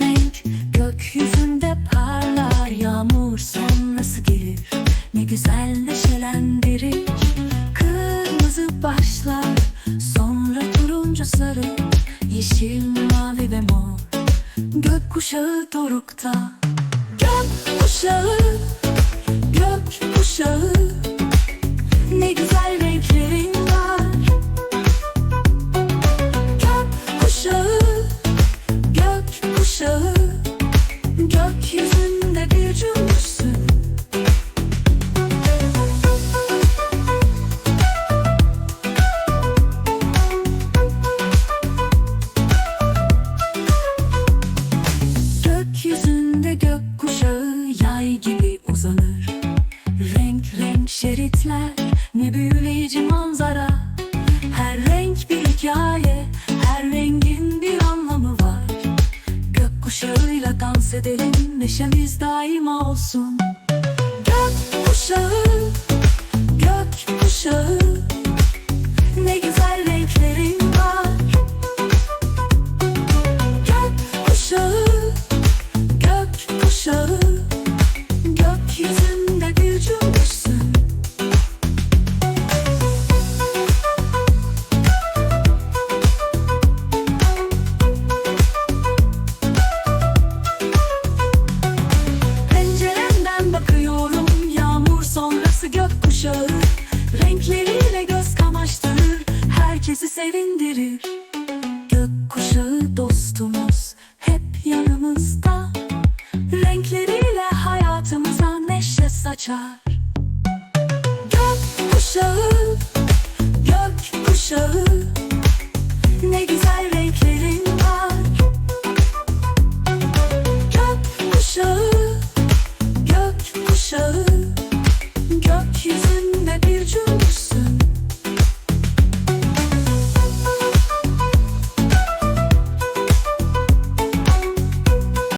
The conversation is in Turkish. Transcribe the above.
Renk gökyüzünde parlar Yağmur sonrası gelir. Ne güzel neşelendirir Kırmızı başlar. Sonra turuncu sarı Yeşil mavi ve mor. Gökkuşağı dorukta Gökkuşağı Şeritler ne büyüleyici manzara. Her renk bir hikaye Her rengin bir anlamı var. Gökkuşağıyla dans edelim Neşemiz daima olsun. Gökkuşağı yumuşak Renkleriyle göz kamaştırır Herkesi sevindirir. Gökkuşağı dostumuz Hep yanımızda Renkleriyle hayatımıza neşe saçar. Gökkuşağı